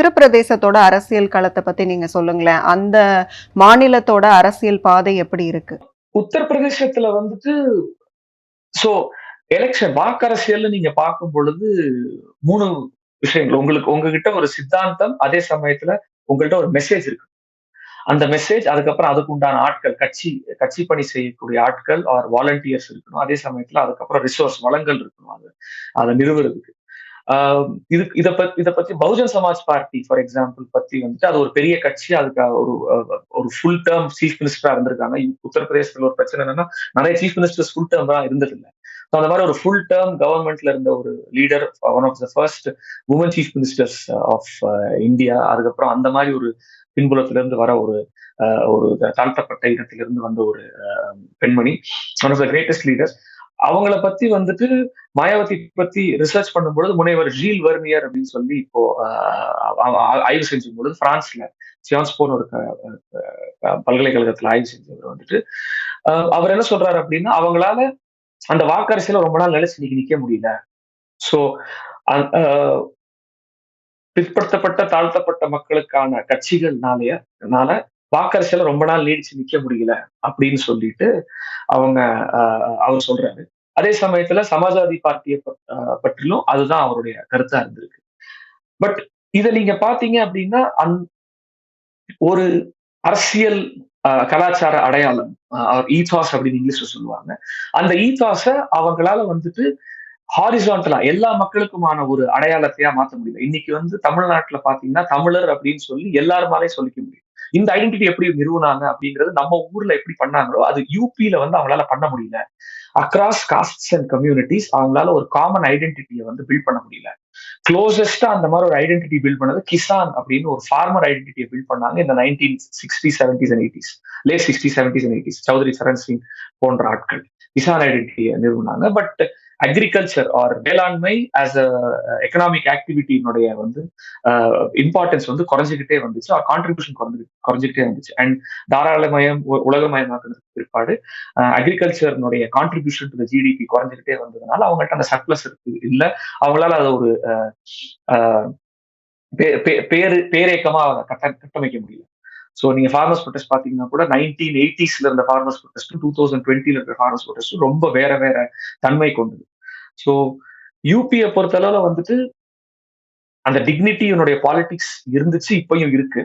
உத்தரப்பிரதேசத்தோட அரசியல் களத்தை பத்தி நீங்க சொல்லுங்களேன். அந்த மாநிலத்தோட அரசியல் பாதை எப்படி இருக்கு? உத்தரப்பிரதேசத்துல வந்துட்டு சோ எலெக்ஷன் வாக்கரசியல்ல நீங்க பார்க்கும் பொழுது மூணு விஷயங்கள். உங்களுக்கு உங்ககிட்ட ஒரு சித்தாந்தம் அதே சமயத்துல உங்கள்கிட்ட ஒரு மெசேஜ் இருக்கு. அந்த மெசேஜ் அதுக்கப்புறம் அதுக்கு உண்டான ஆட்கள் கட்சி கட்சி பணி செய்யக்கூடிய ஆட்கள் ஆர் வாலண்டியர்ஸ் இருக்கணும். அதே சமயத்துல அதுக்கப்புறம் ரிசோர்ஸ் வளங்கள் இருக்கணும். அது அதை நிறுவுறதுக்கு. இது இத பத்தி இதை பத்தி Bahujan Samaj party for example பத்தி வந்துட்டு அது ஒரு பெரிய கட்சி அதுக்கு ஒரு ஒரு ஃபுல் டேர்ம் சீஃப் மினிஸ்டரா இருந்திருக்காங்க. உத்தரப்பிரதேசத்துல ஒரு பிரச்சனை என்னன்னா நிறைய சீஃப் மினிஸ்டர்ஸ் ஃபுல் டேர்ம் தான் இருந்ததில்லை. So அந்த மாதிரி ஒரு ஃபுல் டேர்ம் கவர்மெண்ட்ல இருந்த ஒரு leader one of the first woman chief ministers of India அதுக்கப்புறம் அந்த மாதிரி ஒரு பின்புலத்துல இருந்து வர ஒரு அஹ், ஒரு தாழ்த்தப்பட்ட இடத்திலிருந்து வந்த ஒரு அஹ், பெண்மணி. One of the greatest leaders அவங்கள பத்தி வந்துட்டு மாயாவதி பத்தி ரிசர்ச் பண்ணும்பொழுது முனைவர் ஜீல் வர்னியர் அப்படின்னு சொல்லி இப்போ ஆஹ், ஆய்வு செஞ்சும் பொழுது பிரான்ஸ்ல சியான்ஸ்போன் ஒரு பல்கலைக்கழகத்துல ஆய்வு செஞ்சவர் வந்துட்டு அவர் என்ன சொல்றாரு அப்படின்னா அவங்களால அந்த வாக்கரசியில ரொம்ப நாள் நிலைச்சு நீங்க நிக்க முடியல. சோ பிற்படுத்தப்பட்ட தாழ்த்தப்பட்ட மக்களுக்கான கட்சிகள்னாலய நால வாக்கரசியில ரொம்ப நாள் நீடிச்சு நிக்க முடியல அப்படின்னு சொல்லிட்டு அவங்க அவர் சொல்றாரு. அதே சமயத்துல சமாஜ்வாதி பார்ட்டியை பற்றிலும் அதுதான் அவருடைய கருத்தா இருந்திருக்கு. பட் இத நீங்க பாத்தீங்க அப்படின்னா அந் ஒரு அரசியல் கலாச்சார அடையாளம் ஈதாஸ் அப்படின்னு இங்கிலீஷ்ல சொல்லுவாங்க. அந்த ஈதாஸ அவங்களால வந்துட்டு ஹாரிசான்டலா எல்லா மக்களுக்குமான ஒரு அடையாளத்தையா மாத்த முடியல. இன்னைக்கு வந்து தமிழ்நாட்டுல பாத்தீங்கன்னா தமிழர் அப்படின்னு சொல்லி எல்லாருமாலே சொல்லிக்க முடியும். இந்த ஐடென்டிட்டி எப்படி நிறுவனாங்க அப்படிங்கிறது நம்ம ஊர்ல எப்படி பண்ணாங்களோ அது யூபியில வந்து அவங்களால பண்ண முடியல. அக்ராஸ் காஸ்ட்ஸ் அண்ட் கம்யூனிட்டிஸ் அவங்களால ஒரு காமன் ஐடென்டிட்டியை வந்து பில்ட் பண்ண முடியல. க்ளோசஸ்டா அந்த மாதிரி ஒரு ஐடென்டிட்டி பில்ட் பண்ணது கிசான் அப்படின்னு ஒரு ஃபார்மர் ஐடென்டிட்டியை பில்ட் பண்ணாங்க இந்த nineteen sixty seventies and eighties late sixty seventies and eighties Chaudhary Charan Singh போன்ற ஆட்கள் கிசான் ஐடென்டிட்டியை நிறுவனாங்க. பட் அக்ரிகல்ச்சர் ஆர் வேளாண்மை ஆஸ் அ எக்கனாமிக் ஆக்டிவிட்டியினுடைய வந்து uh, இம்பார்ட்டன்ஸ் வந்து குறைஞ்சிக்கிட்டே வந்துச்சு. ஆர் கான்ட்ரிபியூஷன் குறைஞ்சி குறைஞ்சிக்கிட்டே வந்துச்சு. அண்ட் தாராளமயம் உலகமயமாக்குறதுக்கு பிற்பாடு அக்ரிகல்ச்சர்னுடைய கான்ட்ரிபியூஷன் டு ஜிடிபி குறைஞ்சிக்கிட்டே வந்ததுனால அவங்கள்ட்ட அந்த சர்ப்ளஸ் இருக்கு இல்லை அவங்களால அதை ஒரு uh, uh, பே- பே- பேரு பேரேக்கமா அதை கட்ட கட்டமைக்க முடியல. ஸோ நீங்க ஃபார்மர்ஸ் ப்ரொடெஸ்ட் பாத்தீங்கன்னா கூட நைன்டீன் எயிட்டிஸ்ல இருந்த ஃபார்மர்ஸ் ப்ரொடெஸ்ட் டூ தௌசண்ட் டுவெண்ட்டில இருக்கிற ஃபார்மர்ஸ் ப்ரொடெஸ்ட் ரொம்ப வேற வேற தன்மை கொண்டது. ஸோ யூபியை பொறுத்தளவுல வந்துட்டு அந்த டிக்னிட்டியினுடைய பாலிடிக்ஸ் இருந்துச்சு இப்பயும் இருக்கு.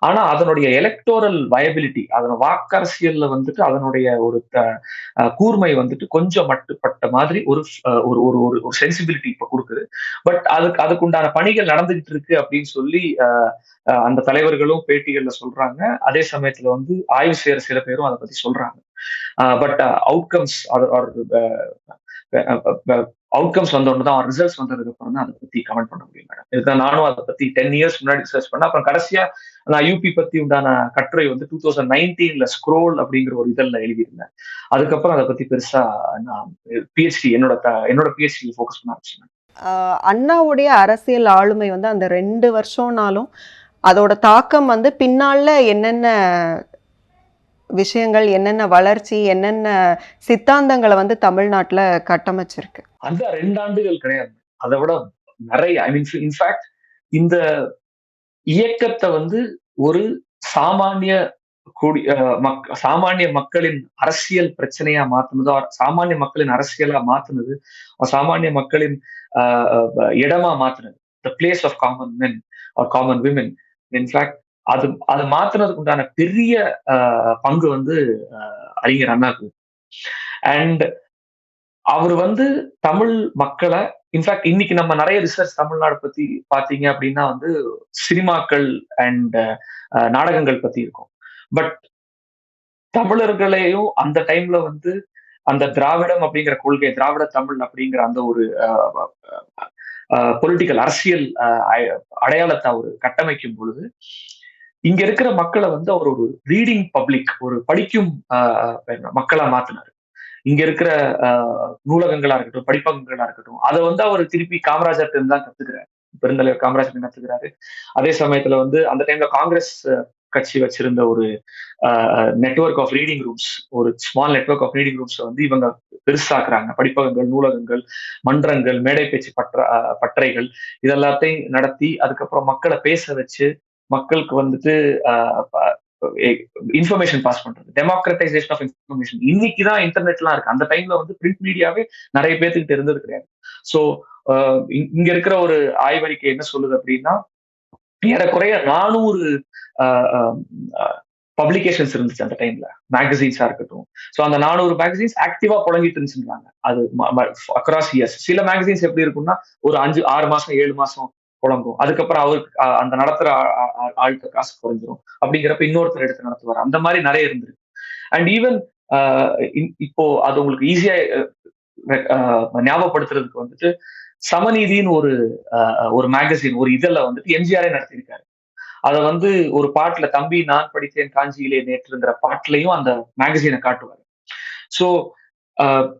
ஆனா அதனுடைய எலக்டோரல் வயபிலிட்டி அதன் வாக்கரசியல்ல வந்துட்டு அதனுடைய ஒரு த- கூர்மை வந்துட்டு கொஞ்சம் மட்டுப்பட்ட மாதிரி ஒரு ஒரு ஒரு ஒரு ஒரு சென்சிபிலிட்டி இப்ப கொடுக்குது. பட் அதுக்கு அதுக்குண்டான பணிகள் நடந்துகிட்டு இருக்கு அப்படின்னு சொல்லி அஹ், அஹ் அந்த தலைவர்களும் பேட்டிகள்ல சொல்றாங்க. அதே சமயத்துல வந்து ஆய்வு செய்யற சில பேரும் அதை பத்தி சொல்றாங்க. பட் அவுட்கம்ஸ் அவுட்கம்ஸ் வந்தோன்னு தான் ரிசல்ட்ஸ் வந்ததுக்கு அப்புறம் தான் அதை பத்தி கமெண்ட் பண்ண முடியும் மேடம் இதுதான் நானும் அதை பத்தி டென் இயர்ஸ் முன்னாடி ரிசர்ச் பண்ணேன். அப்புறம் கடைசியா நான் யூபி பத்தி உண்டான கட்டுரை வந்து டூ தௌசண்ட் நைன்டீன்ல ஸ்க்ரோல் அப்படிங்கிற ஒரு இதழில் எழுதியிருந்தேன். அதுக்கப்புறம் அதை பத்தி பெருசா நான் பிஹெச்டி என்னோட என்னோட பிஹெச்டி ஃபோக்கஸ் பண்ண ஆரம்பிச்சேன் அண்ணாவுடைய அரசியல் ஆளுமை வந்து அந்த ரெண்டு வருஷம்னாலும் அதோட தாக்கம் வந்து பின்னால என்னென்ன விஷயங்கள் என்னென்ன வளர்ச்சி என்னென்ன சித்தாந்தங்களை வந்து தமிழ்நாட்டுல கட்டமைச்சிருக்கு? அந்த ரெண்டு ஆண்டுகள் கிடையாது. அதை விட நிறைய. ஐ மீன் இன்ஃபேக்ட் இந்த இயக்கத்தை வந்து ஒரு சாமானிய கூடி அஹ் மக் சாமானிய மக்களின் அரசியல் பிரச்சனையா மாத்துனது சாமானிய மக்களின் அரசியலா மாத்துனது சாமானிய மக்களின் ஆஹ் இடமா மாத்துனது. The place of common men or common women in fact அது அது மாத்துறதுக்கு உண்டான பெரிய பங்கு வந்து அறிஞர் அண்ணாக்கு. அண்ட் அவர் வந்து தமிழ் மக்களை இன்ஃபேக்ட் இன்னைக்கு நம்ம நிறைய ரிசர்ச் தமிழ்நாடு பத்தி பாத்தீங்க அப்படின்னா வந்து சினிமாக்கள் அண்ட் நாடகங்கள் பத்தி இருக்கும். பட் தமிழர்களையும் அந்த டைம்ல வந்து அந்த திராவிடம் அப்படிங்கிற கொள்கை திராவிட தமிழ் அப்படிங்கிற அந்த ஒரு பொலிட்டிக்கல் அரசியல் அஹ், அடையாளத்தை அவர் கட்டமைக்கும் பொழுது இங்க இருக்கிற மக்களை வந்து அவர் ஒரு ரீடிங் பப்ளிக் ஒரு படிக்கும் மக்களா மாத்தினாரு. இங்க இருக்கிற நூலகங்களா இருக்கட்டும் படிப்பகங்களா இருக்கட்டும் அதை வந்து அவர் திருப்பி காமராஜர் தான் கத்துக்கிறாரு. பெருந்தலைவர் காமராஜர் கத்துக்கிறாரு. அதே சமயத்துல வந்து அந்த டைம்ல காங்கிரஸ் கட்சி வச்சிருந்த ஒரு நெட்வொர்க் ஆஃப் ரீடிங் ரூம்ஸ் ஒரு small network of reading rooms வந்து இவங்க பெருசாக்குறாங்க. படிப்பகங்கள் நூலகங்கள் மன்றங்கள் மேடை பேச்சு பற்ற பற்றைகள் பட்டறைகள் இதெல்லாத்தையும் நடத்தி அதுக்கப்புறம் மக்களை பேச வச்சு மக்களுக்கு வந்துட்டு இன்ஃபர்மேஷன் பாஸ் பண்றது. டெமோக்ரட்டைசேஷன் ஆஃப் இன்ஃபர்மேஷன் இன்னைக்கு தான் இன்டர்நெட்லாம் இருக்கு. அந்த டைம்ல வந்து பிரிண்ட் மீடியாவே நிறைய பேத்துக்கிட்ட இருந்தது கிடையாது ஸோ இங்க இருக்கிற ஒரு ஆய்வறிக்கை என்ன சொல்லுது அப்படின்னா ஏறக்குறைய நானூறு பப்ளிகேஷன்ஸ் இருந்துச்சு அந்த டைம்ல மேகசின்ஸா இருக்கட்டும். ஸோ அந்த நானூறு மேகசின்ஸ் ஆக்டிவா புழங்கிட்டு இருந்துச்சுன்றாங்க. அது அக்ராஸ் இயர்ஸ் சில மேகசின்ஸ் எப்படி இருக்கும்னா ஒரு அஞ்சு ஆறு மாசம் ஏழு மாசம் புழங்கும். அதுக்கப்புறம் அவருக்கு அந்த நடத்துற ஆ- ஆளுக்கு காசு குறைஞ்சிரும். அப்படிங்கிறப்ப இன்னொருத்தர் எடுத்து நடத்துவார். அந்த மாதிரி நிறைய இருந்திருக்கு. அண்ட் ஈவன் இப்போ அது உங்களுக்கு ஈஸியா ஞாபகப்படுத்துறதுக்கு வந்துட்டு சமநீதின்னு ஒரு ஒரு மேகசின் ஒரு இதழ வந்துட்டு எம்ஜிஆரே நடத்தியிருக்காரு. அதை வந்து ஒரு பாட்டுல தம்பி நான் படித்தேன் காஞ்சியிலே நேற்றுங்கிற பாட்டுலயும் அந்த மேகசினை காட்டுவாரு. ஸோ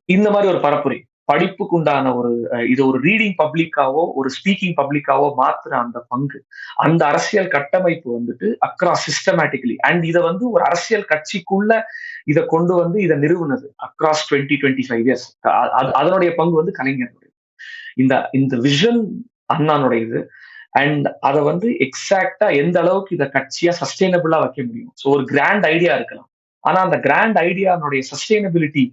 இந்த மாதிரி ஒரு பரப்புரை. படிப்புக்கு உண்டான ஒரு இது ஒரு ரீடிங் பப்ளிக்காவோ ஒரு ஸ்பீக்கிங் பப்ளிக்காவோ மாத்துற அந்த பங்கு அந்த அரசியல் கட்டமைப்பு வந்துட்டு அக்ராஸ் சிஸ்டமேட்டிக்கலி அண்ட் இதை வந்து ஒரு அரசியல் கட்சிக்குள்ள இதை கொண்டு வந்து இதை நிறுவனது across twenty twenty five years அதனுடைய பங்கு வந்து கலைஞருடைய இந்த இந்த விஷன் அண்ணானுடைய இது அண்ட் அதை வந்து எக்ஸாக்டா எந்த அளவுக்கு இதை கட்சியா சஸ்டைனபிளா வைக்க முடியும்? ஸோ ஒரு கிராண்ட் ஐடியா இருக்கலாம். ஆனா அந்த கிராண்ட் ஐடியானுடைய சஸ்டைனபிலிட்டி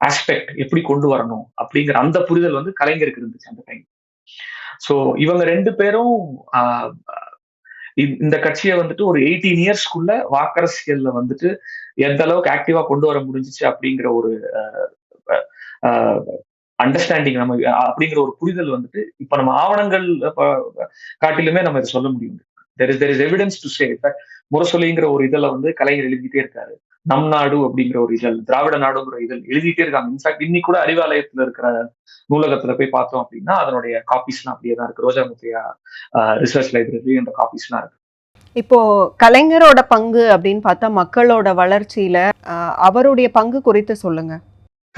ஆஸ்பெக்ட் எப்படி கொண்டு வரணும் அப்படிங்கிற அந்த புரிதல் வந்து கலைஞருக்கு இருந்துச்சு அந்த டைம் ஸோ இவங்க ரெண்டு பேரும் ஆஹ், இந்த- இந்த கட்சியை வந்துட்டு ஒரு எயிட்டீன் இயர்ஸ்க்குள்ள வாக்கரசியல்ல வந்துட்டு எந்த அளவுக்கு ஆக்டிவா கொண்டு வர முடிஞ்சிச்சு அப்படிங்கிற ஒரு அண்டர்ஸ்டாண்டிங் நம்ம அப்படிங்கிற ஒரு புரிதல் வந்துட்டு இப்ப நம்ம ஆவணங்கள் காட்டிலுமே நம்ம இதை சொல்ல முடியும். There is there is evidence to say முரசொலிங்கிற ஒரு இதில் வந்து கலைஞர் எழுதிட்டே இருக்காரு. நம் நாடு அப்படிங்கிற ஒரு இதழ் திராவிட நாடுங்கிற இதழ் எழுதிட்டே இருக்காங்க. இன்ஃபேக்ட் இன்னைக்கு கூட அறிவாலயத்துல இருக்கிற நூலகத்துல போய் பார்த்தோம் அப்படின்னா அதனுடைய காப்பீஸ்லாம் அப்படியே தான் இருக்கு. ரோஜா முத்தையா ரிசர்ச் லைப்ரரி என்ற காப்பீஸ்லாம் இருக்கு. இப்போ கலைஞரோட பங்கு அப்படின்னு பார்த்தா மக்களோட வளர்ச்சியில அவருடைய பங்கு குறித்து சொல்லுங்க.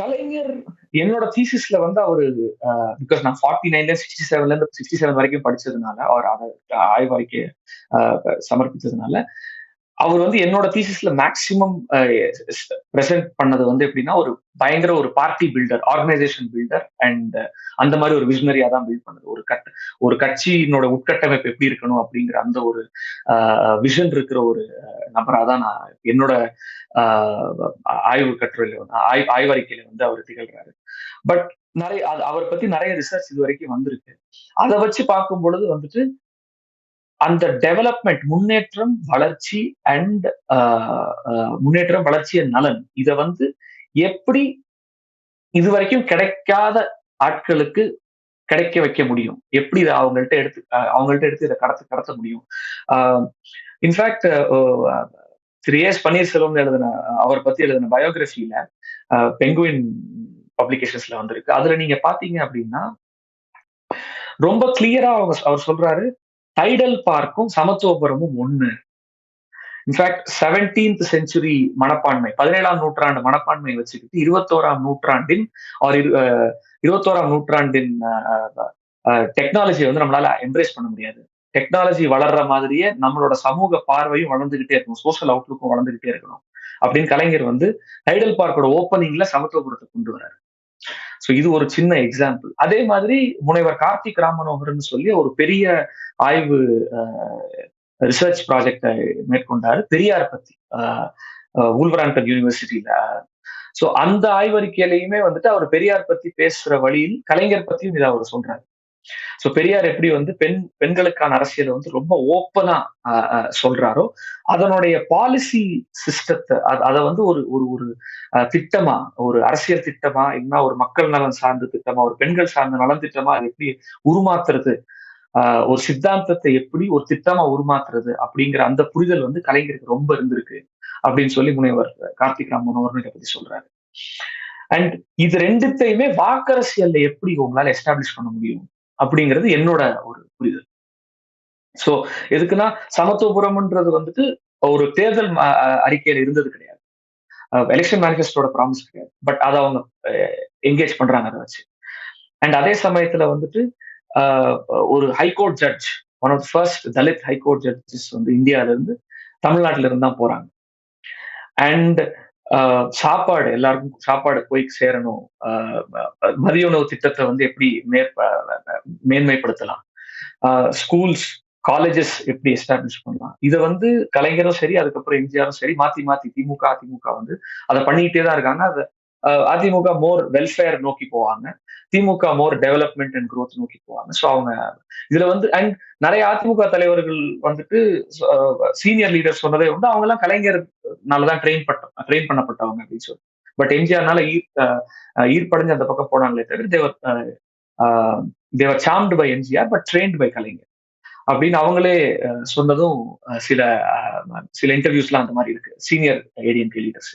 கலைஞர் என்னோட தீசிஸ்ல வந்து அவரு பிகாஸ் நான் ஃபார்ட்டி நைன்ல சிக்ஸ்டி செவன்ல இருந்து சிக்ஸ்டி செவன் வரைக்கும் படிச்சதுனால அவர் அதை ஆய்வறிக்கை சமர்ப்பித்ததுனால அவர் வந்து என்னோட தீசிஸ்ல மேக்சிமம் பிரசன்ட் பண்ணது வந்து எப்படின்னா ஒரு பயங்கர ஒரு party builder organisation builder and அந்த மாதிரி ஒரு விஷனரியா தான் பில்ட் பண்ணது. ஒரு கட் ஒரு கட்சியினோட உட்கட்டமைப்பு எப்படி இருக்கணும் அப்படிங்கிற அந்த ஒரு விஷன் இருக்கிற ஒரு நபரா தான் நான் என்னோட ஆஹ் ஆய்வு கட்டுரையில வந்து ஆய் ஆய்வறிக்கையில வந்து அவர் திகழ்றாரு. பட் நிறைய அது அவரை பத்தி நிறைய ரிசர்ச் இது வரைக்கும் வந்திருக்கு. அதை வச்சு பார்க்கும் பொழுது வந்துட்டு அந்த டெவலப்மெண்ட் முன்னேற்றம் வளர்ச்சி அண்ட் முன்னேற்றம் வளர்ச்சி நலன் இதை வந்து எப்படி இது வரைக்கும் கிடைக்காத ஆட்களுக்கு கிடைக்க வைக்க முடியும்? எப்படி இதை அவங்கள்ட்ட எடுத்து அஹ் அவங்கள்ட்ட எடுத்து இதை கடத்த கடத்த முடியும்? இன்ஃபேக்ட் திரு எஸ் பன்னீர்செல்வம் எழுதின அவர் பத்தி எழுதின பயோகிராஃபியில பெங்குவின் பப்ளிகேஷன்ஸ்ல வந்திருக்கு. அதுல நீங்க பாத்தீங்க அப்படின்னா ரொம்ப கிளியரா அவங்க அவர் சொல்றாரு டைடல் பார்க்கும் சமத்துவபுரமும் ஒண்ணு. இன்ஃபேக்ட் செவன்டீன்த் செஞ்சுரி மனப்பான்மை பதினேழாம் நூற்றாண்டு மனப்பான்மை வச்சுக்கிட்டு இருபத்தோராம் நூற்றாண்டின் ஆர் இருபத்தோராம் நூற்றாண்டின் டெக்னாலஜியை வந்து நம்மளால எம்ப்ரேஸ் பண்ண முடியாது. டெக்னாலஜி வளர்ற மாதிரியே நம்மளோட சமூக பார்வையும் வளர்ந்துகிட்டே இருக்கணும் சோசியல் அவுட்லுக்கும் வளர்ந்துகிட்டே இருக்கணும். அப்படின்னு கலைஞர் வந்து டைடல் பார்க்கோட ஓப்பனிங்ல சமத்துவபுரத்தை கொண்டு வராரு ஸோ இது ஒரு சின்ன எக்ஸாம்பிள் அதே மாதிரி முனைவர் கார்த்திக் ராமனோகர்னு சொல்லி ஒரு பெரிய ஆய்வு ரிசர்ச் ப்ராஜெக்டை மேற்கொண்டாரு. பெரியார் பத்தி ஊல்வரான்டன் யூனிவர்சிட்டியில ஸோ அந்த ஆய்வறிக்கையிலையுமே வந்துட்டு அவர் பெரியார் பத்தி பேசுற வழியில் கலைஞர் பத்தியும் இதை அவர் சொல்றாரு. சோ பெரியார் எப்படி வந்து பெண் பெண்களுக்கான அரசியலை வந்து ரொம்ப ஓப்பனா சொல்றாரோ அதனுடைய பாலிசி சிஸ்டத்தை அதை வந்து ஒரு ஒரு ஒரு திட்டமா ஒரு அரசியல் திட்டமா இல்லைன்னா ஒரு மக்கள் நலன் சார்ந்த திட்டமா ஒரு பெண்கள் சார்ந்த நலன் திட்டமா அது எப்படி உருமாத்துறது? ஒரு சித்தாந்தத்தை எப்படி ஒரு திட்டமா உருமாத்துறது? அப்படிங்கிற அந்த புரிதல் வந்து கலைஞருக்கு ரொம்ப இருந்திருக்கு அப்படின்னு சொல்லி முனைவர் கார்த்திக் ராமன் இதை பத்தி சொல்றாரு. அண்ட் இது ரெண்டுத்தையுமே வாக்கரசியல்ல எப்படி உங்களால எஸ்டாப்ளிஷ் பண்ண முடியும்? அப்படிங்கிறது என்னோட ஒரு புரிதல். சோ எதுக்குன்னா சமத்துவபுரம்ன்றது வந்துட்டு ஒரு தேர்தல் அறிக்கையில இருந்தது கிடையாது. எலெக்ஷன் மேனிஃபெஸ்டோட ப்ராமிஸ் கிடையாது. பட் அதை அவங்க என்கேஜ் பண்றாங்க அதை வச்சு. அண்ட் அதே சமயத்துல வந்துட்டு ஒரு high court judge one of first Dalit high court judges வந்து இந்தியால இருந்து தமிழ்நாட்டில இருந்து தான் போறாங்க. அண்ட் சாப்பாடு எல்லாருக்கும் சாப்பாடு போய் சேரணும். ஆஹ் மதிய உணவு திட்டத்தை வந்து எப்படி மேற்ப மேன்மைப்படுத்தலாம்? ஸ்கூல்ஸ் காலேஜஸ் எப்படி எஸ்டாப்ளிஷ் பண்ணலாம்? இதை வந்து கலைஞரும் சரி அதுக்கப்புறம் எம்ஜிஆரும் சரி மாத்தி மாத்தி திமுக அதிமுக வந்து அதை பண்ணிக்கிட்டே தான் இருக்காங்க. அதை அதிமுக மோர் வெல்ஃபேர் நோக்கி போவாங்க. திமுக மோர் டெவலப்மெண்ட் அண்ட் க்ரோத் நோக்கி போவாங்க. ஸோ அவங்க இதுல வந்து அண்ட் நிறைய அதிமுக தலைவர்கள் வந்துட்டு சீனியர் லீடர் சொன்னதே வந்து அவங்க எல்லாம் கலைஞர்னாலதான் ட்ரெயின் பட்ட ட்ரெயின் பண்ணப்பட்டவங்க அப்படின்னு சொல்லி. பட் எம்ஜிஆர்னால ஈர் ஈர்ப்படைஞ்சு அந்த பக்கம் போனாங்களே தவிர Thevar Thevar charmed by MGR but trained by Kalaignar. அப்படின்னு அவங்களே சொன்னதும் சில சில இன்டர்வியூஸ்லாம் அந்த மாதிரி இருக்கு. Senior ADMK leaders